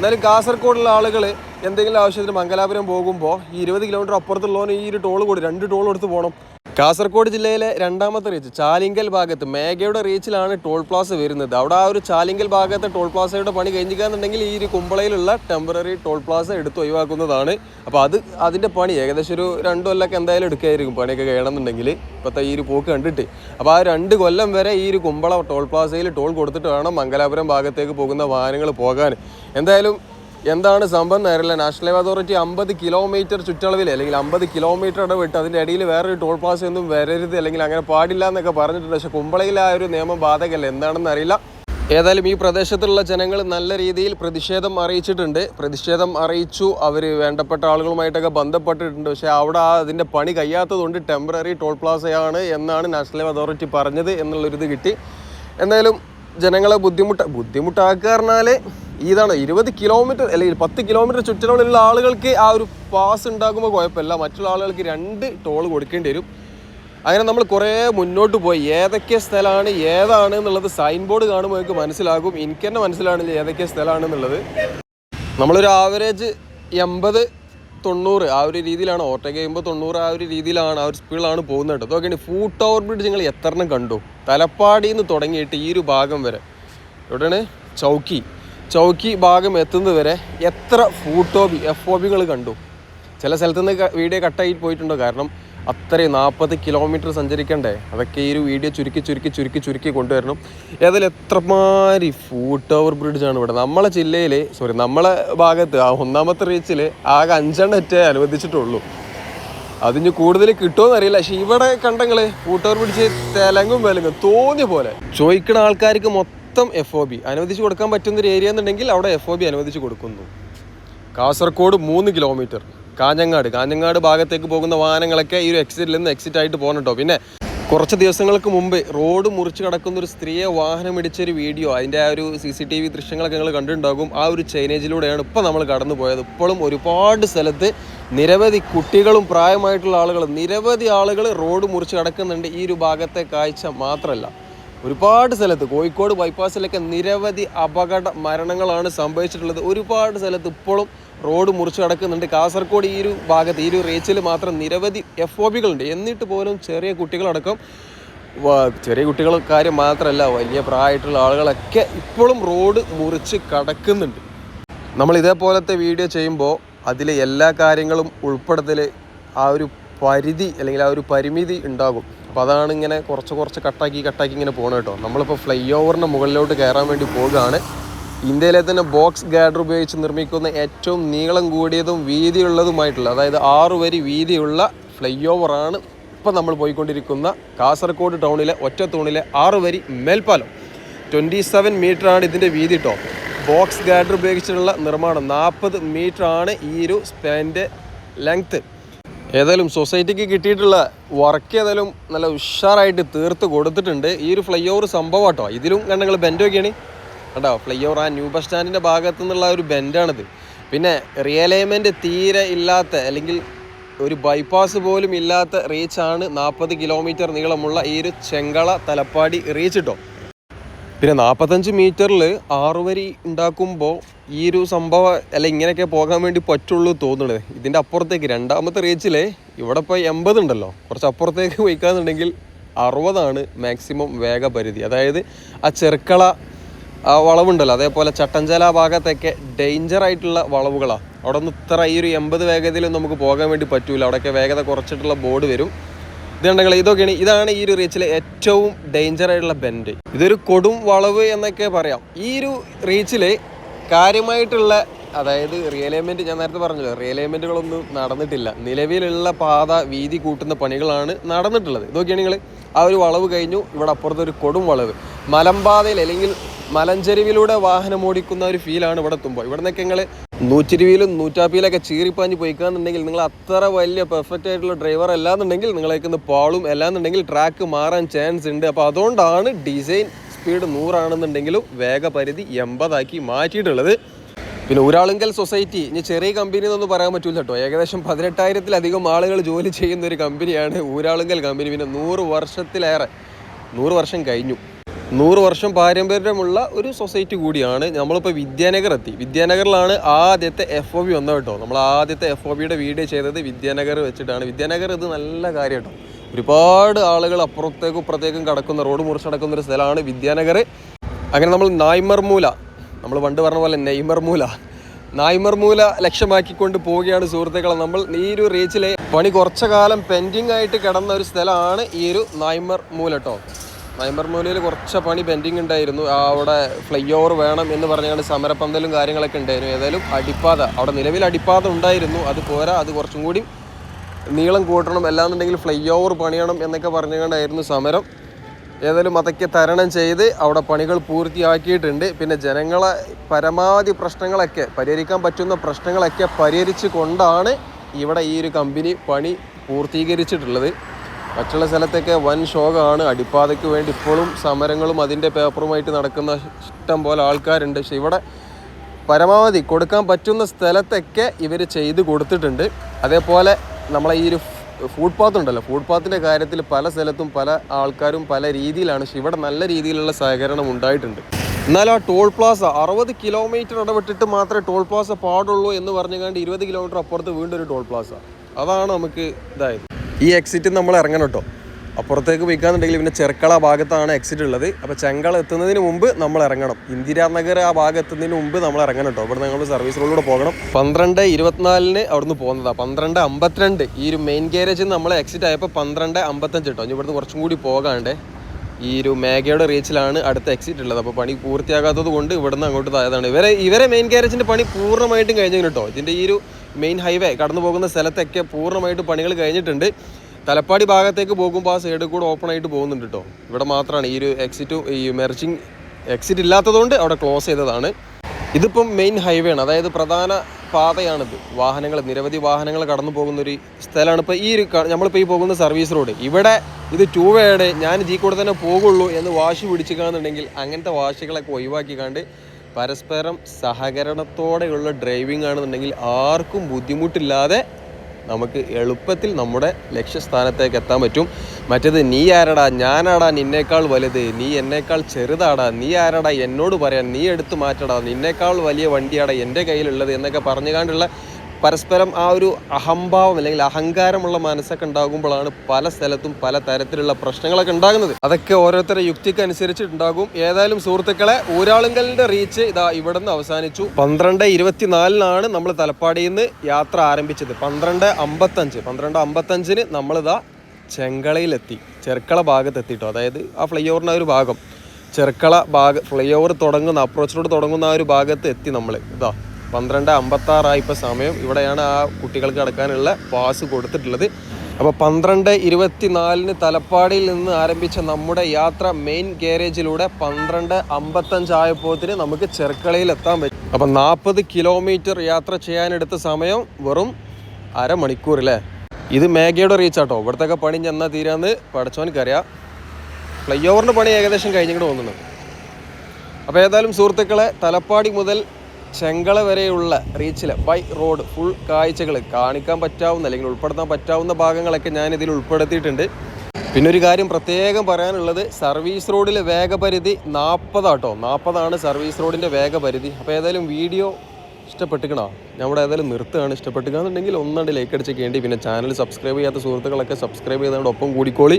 എന്നാലും കാസർഗോഡുള്ള ആളുകൾ എന്തെങ്കിലും ആവശ്യത്തിന് മംഗലാപുരം പോകുമ്പോൾ ഈ ഇരുപത് കിലോമീറ്റർ അപ്പുറത്തുള്ളവന് ഈ ഒരു ടോൾ കൂടി രണ്ട് ടോൾ എടുത്ത് പോകണം കാസർഗോഡ് ജില്ലയിലെ രണ്ടാമത്തെ റീച്ച് ചാലിങ്കൽ ഭാഗത്ത് മേഘയുടെ റീച്ചിലാണ് ടോൾ പ്ലാസ വരുന്നത്. അവിടെ ആ ഒരു ചാലിങ്കൽ ഭാഗത്തെ ടോൾ പ്ലാസയുടെ പണി കഴിഞ്ഞിരിക്കുകയെന്നുണ്ടെങ്കിൽ ഈ ഒരു കുമ്പളയിലുള്ള ടെമ്പററി ടോൾ പ്ലാസ എടുത്ത് ഒഴിവാക്കുന്നതാണ്. അപ്പോൾ അത് അതിന്റെ പണി ഏകദേശം ഒരു രണ്ട് കൊല്ലമൊക്കെ എന്തായാലും എടുക്കുകയായിരിക്കും പണിയൊക്കെ കഴിയണമെന്നുണ്ടെങ്കിൽ ഇപ്പോഴത്തെ ഈ ഒരു പോക്ക് കണ്ടിട്ട്. അപ്പോൾ ആ രണ്ട് കൊല്ലം വരെ ഈ ഒരു കുമ്പള ടോൾ പ്ലാസയിൽ ടോൾ കൊടുത്തിട്ട് വേണം മംഗലാപുരം ഭാഗത്തേക്ക് പോകുന്ന വാഹനങ്ങൾ പോകാൻ. എന്തായാലും എന്താണ് സംഭവം എന്നറിയില്ല നാഷണൽ ഹൈവേ അതോറിറ്റി അമ്പത് കിലോമീറ്റർ ചുറ്റളവിൽ അല്ലെങ്കിൽ അമ്പത് കിലോമീറ്റർ ഇടവിട്ട് അതിന്റെ ഇടയിൽ വേറൊരു ടോൾ പ്ലാസ് ഒന്നും വരരുത് അല്ലെങ്കിൽ അങ്ങനെ പാടില്ല എന്നൊക്കെ പറഞ്ഞിട്ടുണ്ട്. പക്ഷേ കുമ്പളയിൽ ആ ഒരു നിയമം ബാധകമല്ല. എന്താണെന്ന് അറിയില്ല. ഏതായാലും ഈ പ്രദേശത്തുള്ള ജനങ്ങൾ നല്ല രീതിയിൽ പ്രതിഷേധം അറിയിച്ചിട്ടുണ്ട്. പ്രതിഷേധം അറിയിച്ചു. അവർ വേണ്ടപ്പെട്ട ആളുകളുമായിട്ടൊക്കെ ബന്ധപ്പെട്ടിട്ടുണ്ട്. പക്ഷേ അവിടെ ആ അതിന്റെ പണി കഴിയാത്തതുകൊണ്ട് ടെമ്പററി ടോൾ പ്ലാസയാണ് എന്നാണ് നാഷണൽ ഹൈവേ അതോറിറ്റി പറഞ്ഞത് എന്നുള്ളൊരിത് കിട്ടി. എന്തായാലും ജനങ്ങളെ ബുദ്ധിമുട്ട് ബുദ്ധിമുട്ടാക്കുക പറഞ്ഞാൽ ഇതാണ് ഇരുപത് കിലോമീറ്റർ അല്ലെങ്കിൽ പത്ത് കിലോമീറ്റർ ചുറ്റളവിലുള്ള ആളുകൾക്ക് ആ ഒരു പാസ് ഉണ്ടാകുമ്പോൾ കുഴപ്പമില്ല. മറ്റുള്ള ആളുകൾക്ക് രണ്ട് ടോൾ കൊടുക്കേണ്ടി വരും. അങ്ങനെ നമ്മൾ കുറേ മുന്നോട്ട് പോയി. ഏതൊക്കെ സ്ഥലമാണ് ഏതാണ് എന്നുള്ളത് സൈൻ ബോർഡ് കാണുമ്പോൾ നിങ്ങൾക്ക് മനസ്സിലാകും. എനിക്ക് തന്നെ മനസ്സിലാണില്ല ഏതൊക്കെ സ്ഥലമാണ് എന്നുള്ളത്. നമ്മളൊരു ആവറേജ് എൺപത് തൊണ്ണൂറ് ആ ഒരു രീതിയിലാണ്. ഓവർടേക്ക് ചെയ്യുമ്പോൾ തൊണ്ണൂറ് ആ ഒരു രീതിയിലാണ് ആ ഒരു സ്പീഡിലാണ് പോകുന്നത് കേട്ടോ. അതൊക്കെയാണ് ഫൂട്ട് ഓവർ ബ്രിഡ്ജ് നിങ്ങൾ എത്ര എണ്ണം കണ്ടു. തലപ്പാടിയിൽ നിന്ന് തുടങ്ങിയിട്ട് ഈ ഒരു ഭാഗം വരെ. എവിടെയാണ്? ചൗക്കി. ചൗക്കി ഭാഗം എത്തുന്നത് വരെ എത്ര ഫൂട്ടോബി എഫ് ഒ ബികൾ കണ്ടു. ചില സ്ഥലത്തുനിന്ന് വീഡിയോ കട്ടായി പോയിട്ടുണ്ടോ? കാരണം അത്രയും നാൽപ്പത് കിലോമീറ്റർ സഞ്ചരിക്കണ്ടേ? അതൊക്കെ ഈ ഒരു വീഡിയോ ചുരുക്കി ചുരുക്കി ചുരുക്കി ചുരുക്കി കൊണ്ടുവരണം. ഏതായാലും എത്രമാരി ഫൂട്ട് ഓവർ ബ്രിഡ്ജാണ് ഇവിടെ. നമ്മളെ ജില്ലയിൽ സോറി നമ്മളെ ഭാഗത്ത് ആ ഒന്നാമത്തെ റീച്ചിൽ ആകെ അഞ്ചെണ്ണം ഏറ്റേ അനുവദിച്ചിട്ടുള്ളൂ. അതിന് കൂടുതൽ കിട്ടുമോ അറിയില്ല. പക്ഷെ ഇവിടെ കണ്ടങ്ങൾ ഓവർ ബ്രിഡ്ജ് തെലങ്കും വെലങ്കും തോന്നിയ പോലെ. ചോദിക്കുന്ന ആൾക്കാർക്ക് മൊത്തം എഫ് ഒ ബി അനുവദിച്ച് കൊടുക്കാൻ പറ്റുന്ന ഒരു ഏരിയ എന്നുണ്ടെങ്കിൽ അവിടെ എഫ് ഒ ബി അനുവദിച്ച് കൊടുക്കുന്നു. കാസർഗോഡ് മൂന്ന് കിലോമീറ്റർ കാഞ്ഞങ്ങാട്. കാഞ്ഞങ്ങാട് ഭാഗത്തേക്ക് പോകുന്ന വാഹനങ്ങളൊക്കെ ഈ ഒരു എക്സിറ്റിൽ നിന്ന് എക്സിറ്റ് ആയിട്ട് പോകണം കേട്ടോ പിന്നെ കുറച്ച് ദിവസങ്ങൾക്ക് മുമ്പ് റോഡ് മുറിച്ച് കിടക്കുന്ന ഒരു സ്ത്രീയെ വാഹനം ഇടിച്ചൊരു വീഡിയോ അതിന്റെ ആ ഒരു സി സി ടി വി ദൃശ്യങ്ങളൊക്കെ നിങ്ങൾ കണ്ടിട്ടുണ്ടാകും. ആ ഒരു ചൈനേജിലൂടെയാണ് ഇപ്പോൾ നമ്മൾ കടന്നു പോയത്. ഇപ്പോഴും ഒരുപാട് സ്ഥലത്ത് നിരവധി കുട്ടികളും പ്രായമായിട്ടുള്ള ആളുകളും നിരവധി ആളുകൾ റോഡ് മുറിച്ച് കിടക്കുന്നുണ്ട് ഈ ഒരു ഭാഗത്തെ കാഴ്ച മാത്രമല്ല. ഒരുപാട് സ്ഥലത്ത് കോഴിക്കോട് ബൈപ്പാസിലൊക്കെ നിരവധി അപകട മരണങ്ങളാണ് സംഭവിച്ചിട്ടുള്ളത്. ഒരുപാട് സ്ഥലത്ത് ഇപ്പോഴും റോഡ് മുറിച്ച് കിടക്കുന്നുണ്ട്. കാസർഗോഡ് ഈ ഒരു ഭാഗത്ത് ഈ ഒരു റേച്ചിൽ മാത്രം നിരവധി എഫ് ഒ ബികളുണ്ട് എന്നിട്ട് പോലും ചെറിയ കുട്ടികളടക്കം ചെറിയ കുട്ടികൾ കാര്യം മാത്രമല്ല വലിയ പ്രായമായിട്ടുള്ള ആളുകളൊക്കെ ഇപ്പോഴും റോഡ് മുറിച്ച് കടക്കുന്നുണ്ട്. നമ്മൾ ഇതേപോലത്തെ വീഡിയോ ചെയ്യുമ്പോൾ അതിലെ എല്ലാ കാര്യങ്ങളും ഉൾപ്പെടുത്തൽ ആ ഒരു പരിധി അല്ലെങ്കിൽ ആ ഒരു പരിമിതി ഉണ്ടാകും. അപ്പോൾ അതാണ് ഇങ്ങനെ കുറച്ച് കുറച്ച് കട്ടാക്കി കട്ടാക്കി ഇങ്ങനെ പോകണം കേട്ടോ. നമ്മളിപ്പോൾ ഫ്ലൈ ഓവറിന്റെ മുകളിലോട്ട് കയറാൻ വേണ്ടി പോവുകയാണ്. ഇന്ത്യയിലെ തന്നെ ബോക്സ് ഗാഡർ ഉപയോഗിച്ച് നിർമ്മിക്കുന്ന ഏറ്റവും നീളം കൂടിയതും വീതിയുള്ളതുമായിട്ടുള്ള അതായത് ആറു വരി വീതിയുള്ള ഫ്ലൈ ഓവറാണ് ഇപ്പം നമ്മൾ പോയിക്കൊണ്ടിരിക്കുന്ന കാസർഗോഡ് ടൗണിലെ ഒറ്റത്തൂണിലെ ആറു വരി മേൽപ്പാലം. ട്വന്റി സെവൻ മീറ്ററാണ് ഇതിന്റെ വീതി കേട്ടോ. ബോക്സ് ഗാഡർ ഉപയോഗിച്ചിട്ടുള്ള നിർമ്മാണം നാൽപ്പത് ആണ് ഈ ഒരു സ്പാന്റെ ലെങ്ത്ത്. ഏതായാലും സൊസൈറ്റിക്ക് കിട്ടിയിട്ടുള്ള വർക്ക് ഏതായാലും നല്ല ഉഷാറായിട്ട് തീർത്ത് കൊടുത്തിട്ടുണ്ട്. ഈ ഒരു ഫ്ലൈ ഓവർ സംഭവം കേട്ടോ ഇതിലും കണ്ടങ്ങൾ ബെൻഡൊക്കെയാണ് കേട്ടോ ഫ്ലൈ ഓവർ ആ ന്യൂ ബസ് സ്റ്റാൻഡിന്റെ ഭാഗത്തു നിന്നുള്ള ഒരു ബെൻഡാണിത് പിന്നെ റിയലൈൻമെന്റ് തീരെ ഇല്ലാത്ത അല്ലെങ്കിൽ ഒരു ബൈപ്പാസ് പോലും ഇല്ലാത്ത റീച്ചാണ് നാൽപ്പത് കിലോമീറ്റർ നീളമുള്ള ഈ ഒരു ചെങ്കള തലപ്പാടി റീച്ച് കേട്ടോ പിന്നെ നാൽപ്പത്തഞ്ച് മീറ്ററിൽ ആറുവരി ഉണ്ടാക്കുമ്പോൾ ഈ ഒരു സംഭവം അല്ല ഇങ്ങനെയൊക്കെ പോകാൻ വേണ്ടി പറ്റുള്ളൂ തോന്നുന്നത്. ഇതിന്റെ അപ്പുറത്തേക്ക് രണ്ടാമത്തെ റീച്ചിൽ ഇവിടെ ഇപ്പോൾ എൺപത് ഉണ്ടല്ലോ. കുറച്ച് അപ്പുറത്തേക്ക് പോയിക്കാന്നുണ്ടെങ്കിൽ അറുപതാണ് മാക്സിമം വേഗപരിധി അതായത് ആ ചെറുക്കള ആ വളവുണ്ടല്ലോ. അതേപോലെ ചട്ടഞ്ചല ഭാഗത്തൊക്കെ ഡേഞ്ചർ ആയിട്ടുള്ള വളവുകളാണ് അവിടെ നിന്ന് ഇത്ര ഈ ഒരു എൺപത് വേഗതയിലും നമുക്ക് പോകാൻ വേണ്ടി പറ്റൂല. അവിടെയൊക്കെ വേഗത കുറച്ചിട്ടുള്ള ബോർഡ് വരും. ഇതുണ്ടെങ്കിൽ ഇതൊക്കെയാണ് ഇതാണ് ഈ ഒരു റീച്ചിലെ ഏറ്റവും ഡേഞ്ചർ ആയിട്ടുള്ള ബെൻഡ് ഇതൊരു കൊടും വളവ് എന്നൊക്കെ പറയാം. ഈ ഒരു റീച്ചിൽ കാര്യമായിട്ടുള്ള അതായത് റിയലൈൻമെന്റ് ഞാൻ നേരത്തെ പറഞ്ഞല്ലോ റിയലൈൻമെന്റുകളൊന്നും നടന്നിട്ടില്ല. നിലവിലുള്ള പാത വീതി കൂട്ടുന്ന പണികളാണ് നടന്നിട്ടുള്ളത്. ഇതൊക്കെയാണ് നിങ്ങൾ ആ ഒരു വളവ് കഴിഞ്ഞു. ഇവിടെ അപ്പുറത്ത് ഒരു കൊടും വളവ്. മലമ്പാതയിൽ അല്ലെങ്കിൽ മലഞ്ചെരിവിലൂടെ വാഹനം ഓടിക്കുന്ന ഒരു ഫീലാണ് ഇവിടെ എത്തുമ്പോൾ. ഇവിടെ നിന്നൊക്കെ നിങ്ങൾ നൂറ്റിരുവിയിലും നൂറ്റാപ്പിയിലൊക്കെ ചീറിപ്പാഞ്ഞ് പോയിക്കാന്നുണ്ടെങ്കിൽ നിങ്ങൾ അത്ര വലിയ പെർഫെക്റ്റ് ആയിട്ടുള്ള ഡ്രൈവർ അല്ലാന്നുണ്ടെങ്കിൽ നിങ്ങളേക്കുന്ന പാളും അല്ലാന്നുണ്ടെങ്കിൽ ട്രാക്ക് മാറാൻ ചാൻസ് ഉണ്ട്. അപ്പോൾ അതുകൊണ്ടാണ് ഡിസൈൻ സ്പീഡ് നൂറാണെന്നുണ്ടെങ്കിലും വേഗപരിധി എൺപതാക്കി മാറ്റിയിട്ടുള്ളത്. പിന്നെ ഒരാളുങ്കൽ സൊസൈറ്റി ഇനി ചെറിയ കമ്പനി എന്നൊന്നും പറയാൻ പറ്റില്ല കേട്ടോ ഏകദേശം പതിനെട്ടായിരത്തിലധികം ആളുകൾ ജോലി ചെയ്യുന്ന ഒരു കമ്പനിയാണ് ഊരാളുങ്കൽ കമ്പനി പിന്നെ നൂറ് വർഷത്തിലേറെ നൂറ് വർഷം കഴിഞ്ഞു. നൂറ് വർഷം പാരമ്പര്യമുള്ള ഒരു സൊസൈറ്റി കൂടിയാണ് നമ്മളിപ്പോൾ വിദ്യാനഗർ എത്തി വിദ്യാനഗറിലാണ് ആദ്യത്തെ എഫ് ഒ ബി വന്നത് കേട്ടോ. നമ്മൾ ആദ്യത്തെ എഫ് ഒ ബിയുടെ വീഡിയോ ചെയ്തത് വിദ്യാനഗർ വെച്ചിട്ടാണ്. വിദ്യാനഗർ ഇത് നല്ല കാര്യം കേട്ടോ. ഒരുപാട് ആളുകൾ അപ്പുറത്തേക്കും ഇപ്പുറത്തേക്കും കടക്കുന്ന റോഡ് മുറിച്ച് നടക്കുന്ന ഒരു സ്ഥലമാണ് വിദ്യാനഗർ. അങ്ങനെ നമ്മൾ നായ്മർമൂല നമ്മൾ പണ്ട് പറഞ്ഞ പോലെ നെയ്മർമൂല നായ്മർമൂല ലക്ഷ്യമാക്കിക്കൊണ്ട് പോവുകയാണ് സുഹൃത്തുക്കളെ. നമ്മൾ ഈ ഒരു റീച്ചിലെ പണി കുറച്ചു കാലം പെൻഡിങ് ആയിട്ട് കിടന്ന ഒരു സ്ഥലമാണ് ഈ ഒരു നായ്മർ മൂല കേട്ടോ നായ്മർ മൂലയിൽ കുറച്ച് പണി പെൻഡിങ് ഉണ്ടായിരുന്നു. അവിടെ ഫ്ലൈ ഓവർ വേണം എന്ന് പറഞ്ഞാണ് സമരപ്പന്തലും കാര്യങ്ങളൊക്കെ ഉണ്ടായിരുന്നു. ഏതായാലും അടിപ്പാത അവിടെ നിലവിൽ അടിപ്പാത ഉണ്ടായിരുന്നു. അത് പോരാ അത് കുറച്ചും കൂടി നീളം കൂട്ടണം. അല്ലാന്നുണ്ടെങ്കിൽ ഫ്ലൈ ഓവർ പണിയണം എന്നൊക്കെ പറഞ്ഞുകൊണ്ടായിരുന്നു സമരം. ഏതായാലും അതൊക്കെ തരണം ചെയ്ത് അവിടെ പണികൾ പൂർത്തിയാക്കിയിട്ടുണ്ട്. പിന്നെ ജനങ്ങളെ പരമാവധി പ്രശ്നങ്ങളൊക്കെ പരിഹരിക്കാൻ പറ്റുന്ന പ്രശ്നങ്ങളൊക്കെ പരിഹരിച്ചു കൊണ്ടാണ് ഇവിടെ ഈ ഒരു കമ്പനി പണി പൂർത്തീകരിച്ചിട്ടുള്ളത്. മറ്റുള്ള സ്ഥലത്തൊക്കെ വൻ ശോകമാണ്. അടിപ്പാതയ്ക്ക് വേണ്ടി ഇപ്പോഴും സമരങ്ങളും അതിന്റെ പേപ്പറുമായിട്ട് നടക്കുന്ന ഇഷ്ടം പോലെ ആൾക്കാരുണ്ട്. പക്ഷെ ഇവിടെ പരമാവധി കൊടുക്കാൻ പറ്റുന്ന സ്ഥലത്തൊക്കെ ഇവർ ചെയ്ത് കൊടുത്തിട്ടുണ്ട്. അതേപോലെ നമ്മളെ ഈ ഒരു ഫുഡ് പാത്ത് ഉണ്ടല്ലോ. ഫുഡ് പാത്തിന്റെ കാര്യത്തിൽ പല സ്ഥലത്തും പല ആൾക്കാരും പല രീതിയിലാണ്. പക്ഷെ ഇവിടെ നല്ല രീതിയിലുള്ള സഹകരണം ഉണ്ടായിട്ടുണ്ട്. എന്നാലും ആ ടോൾ പ്ലാസ അറുപത് കിലോമീറ്റർ ഇടവിട്ടിട്ട് മാത്രമേ ടോൾ പ്ലാസ പാടുള്ളൂ എന്ന് പറഞ്ഞു പറഞ്ഞുകൊണ്ട് ഇരുപത് കിലോമീറ്റർ അപ്പുറത്ത് വീണ്ടും ഒരു ടോൾ പ്ലാസ അതാണ് നമുക്ക് ഇതായത്. ഈ എക്സിറ്റ് നമ്മൾ ഇറങ്ങണം കേട്ടോ. അപ്പുറത്തേക്ക് പോയിക്കാന്നുണ്ടെങ്കിൽ പിന്നെ ചെറുക്കള ഭാഗത്താണ് എക്സിറ്റ് ഉള്ളത്. അപ്പോൾ ചെങ്കള എത്തുന്നതിന് മുമ്പ് നമ്മൾ ഇറങ്ങണം. ഇന്ദിരാനഗർ ആ ഭാഗം മുമ്പ് നമ്മൾ ഇറങ്ങണം കേട്ടോ. ഇവിടെ നമ്മൾ സർവീസ് റോഡിലൂടെ പോകണം. പന്ത്രണ്ട് ഇരുപത്തിനാലിന് അവിടുന്ന് പോകുന്നതാണ് പന്ത്രണ്ട് അമ്പത്തിരണ്ട് ഈ ഒരു മെയിൻ ഗാരേജിൽ നിന്ന് നമ്മൾ എക്സിറ്റ് ആയപ്പോൾ പന്ത്രണ്ട് അമ്പത്തഞ്ച് കേട്ടോ. ഇനി ഇവിടുന്ന് കുറച്ചും കൂടി പോകാണ്ട് ഈ ഒരു മേഘയുടെ റീച്ചിലാണ് അടുത്ത എക്സിറ്റ് ഉള്ളത്. അപ്പോൾ പണി പൂർത്തിയാകാത്തത് കൊണ്ട് ഇവിടുന്ന് അങ്ങോട്ട് താഴതാണ്. ഇവരെ ഇവരെ മെയിൻ ഗാരേജിന്റെ പണി പൂർണമായിട്ടും കഴിഞ്ഞു കേട്ടോ. ഇതിന്റെ ഈ ഒരു മെയിൻ ഹൈവേ കടന്നു പോകുന്ന സ്ഥലത്തൊക്കെ പൂർണമായിട്ട് പണികൾ കഴിഞ്ഞിട്ടുണ്ട്. തലപ്പാടി ഭാഗത്തേക്ക് പോകുമ്പോൾ ആ സൈഡിൽ കൂടെ ഓപ്പൺ ആയിട്ട് പോകുന്നുണ്ട് കേട്ടോ ഇവിടെ മാത്രമാണ് ഈ ഒരു എക്സിറ്റും ഈ മെർച്ചിങ് എക്സിറ്റ് ഇല്ലാത്തതുകൊണ്ട് അവിടെ ക്ലോസ് ചെയ്തതാണ്. ഇതിപ്പം മെയിൻ ഹൈവേ ആണ്. അതായത് പ്രധാന പാതയാണിത്. വാഹനങ്ങൾ നിരവധി വാഹനങ്ങൾ കടന്നു പോകുന്ന ഒരു സ്ഥലമാണ്. ഇപ്പോൾ ഈ ഒരു നമ്മളിപ്പോൾ ഈ പോകുന്ന സർവീസ് റോഡ് ഇവിടെ ഇത് ടൂ വേയുടെ ഞാൻ ഇതിൽ കൂടെ തന്നെ പോകുള്ളൂ എന്ന് വാശി പിടിച്ചു കാണുന്നുണ്ടെങ്കിൽ അങ്ങനത്തെ വാശികളൊക്കെ ഒഴിവാക്കി കണ്ട് പരസ്പരം സഹകരണത്തോടെയുള്ള ഡ്രൈവിംഗ് ആണെന്നുണ്ടെങ്കിൽ ആർക്കും ബുദ്ധിമുട്ടില്ലാതെ നമുക്ക് എളുപ്പത്തിൽ നമ്മുടെ ലക്ഷ്യസ്ഥാനത്തേക്ക് എത്താൻ പറ്റും. മറ്റേത് നീ ആരടാ? ഞാനാടാ? നിന്നേക്കാൾ വലുത്. നീ എന്നേക്കാൾ ചെറുതാടാ. നീ ആരടാ? എന്നോട് പറയാൻ നീ എടുത്തു മാറ്റടാ. നിന്നേക്കാൾ വലിയ വണ്ടിയാടാ എന്റെ കയ്യിലുള്ളത് എന്നൊക്കെ പറഞ്ഞുകൊണ്ടുള്ള പരസ്പരം ആ ഒരു അഹംഭാവം അല്ലെങ്കിൽ അഹങ്കാരമുള്ള മനസ്സൊക്കെ ഉണ്ടാകുമ്പോഴാണ് പല സ്ഥലത്തും പല തരത്തിലുള്ള പ്രശ്നങ്ങളൊക്കെ ഉണ്ടാകുന്നത്. അതൊക്കെ ഓരോരുത്തരുടെ യുക്തിക്ക് അനുസരിച്ച് ഉണ്ടാകും. ഏതായാലും സുഹൃത്തുക്കളെ ഊരാളുങ്കലിന്റെ റീച്ച് ഇതാ ഇവിടെ അവസാനിച്ചു. പന്ത്രണ്ട് ഇരുപത്തിനാലിനാണ് നമ്മൾ തലപ്പാടിയിൽ നിന്ന് യാത്ര ആരംഭിച്ചത്. പന്ത്രണ്ട് അമ്പത്തഞ്ച്. പന്ത്രണ്ട് അമ്പത്തഞ്ചിന് നമ്മളിതാ ചെങ്കളയിലെത്തി. ചെർക്കള ഭാഗത്ത് എത്തിട്ടോ അതായത് ആ ഫ്ലൈ ഓവറിന്റെ ഒരു ഭാഗം. ചെർക്കള ഭാഗ ഫ്ലൈ ഓവർ തുടങ്ങുന്ന അപ്രോച്ച് തുടങ്ങുന്ന ആ ഒരു ഭാഗത്ത് എത്തി നമ്മൾ ഇതാ. പന്ത്രണ്ട് അമ്പത്താറായി ഇപ്പോൾ സമയം. ഇവിടെയാണ് ആ കുട്ടികൾക്ക് അടക്കാനുള്ള പാസ് കൊടുത്തിട്ടുള്ളത്. അപ്പോൾ പന്ത്രണ്ട് ഇരുപത്തി നാലിന് തലപ്പാടിയിൽ നിന്ന് ആരംഭിച്ച നമ്മുടെ യാത്ര മെയിൻ ഗാരേജിലൂടെ പന്ത്രണ്ട് അമ്പത്തഞ്ചായപ്പോത്തിന് നമുക്ക് ചെർക്കളയിൽ എത്താൻ പറ്റും. അപ്പം നാൽപ്പത് കിലോമീറ്റർ യാത്ര ചെയ്യാനെടുത്ത സമയം വെറും അരമണിക്കൂർ അല്ലേ ഇത് മേഘയുടെ റീച്ച് ആട്ടോ. ഇവിടത്തൊക്കെ പണി ചെന്നാൽ തീരാന്ന് പഠിച്ചവനക്കറിയാം ഫ്ലൈ ഓവറിന്റെ പണി ഏകദേശം കഴിഞ്ഞിട്ട് തോന്നുന്നു അപ്പോൾ ഏതായാലും സുഹൃത്തുക്കളെ തലപ്പാടി മുതൽ ചെങ്കള വരെയുള്ള റീച്ചിൽ ബൈ റോഡ് ഫുൾ കാഴ്ചകൾ കാണിക്കാൻ പറ്റാവുന്ന അല്ലെങ്കിൽ ഉൾപ്പെടുത്താൻ പറ്റാവുന്ന ഭാഗങ്ങളൊക്കെ ഞാൻ ഇതിൽ ഉൾപ്പെടുത്തിയിട്ടുണ്ട്. പിന്നെ ഒരു കാര്യം പ്രത്യേകം പറയാനുള്ളത് സർവീസ് റോഡിലെ വേഗപരിധി നാൽപ്പതാട്ടോ നാൽപ്പതാണ് സർവീസ് റോഡിന്റെ വേഗപരിധി. അപ്പോൾ ഏതായാലും വീഡിയോ ഇഷ്ടപ്പെട്ടിക്കണോ? നമ്മുടെ ഏതായാലും നിർത്തുകയാണ്. ഇഷ്ടപ്പെട്ടുകയെന്നുണ്ടെങ്കിൽ ഒന്നാണ്ട് ലൈക്ക് അടിച്ച് അടിച്ചേക്കേണ്ടി പിന്നെ ചാനൽ സബ്സ്ക്രൈബ് ചെയ്യാത്ത സുഹൃത്തുക്കളൊക്കെ സബ്സ്ക്രൈബ് ചെയ്തതുകൊണ്ട് ഒപ്പം കൂടിക്കോളി.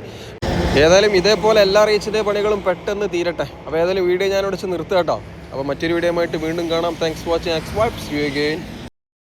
ഏതായാലും ഇതേപോലെ എല്ലാ റീച്ചിന്റെ പണികളും പെട്ടെന്ന് തീരട്ടെ. അപ്പോൾ ഏതായാലും വീഡിയോ ഞാൻ ഇവിടെ നിർത്തുക കേട്ടോ. അപ്പോൾ മറ്റൊരു വീഡിയോ ആയിട്ട് വീണ്ടും കാണാം. താങ്ക്സ് വാച്ചിങ് എക്സ് വാപ്സ് യു അഗെയിൻ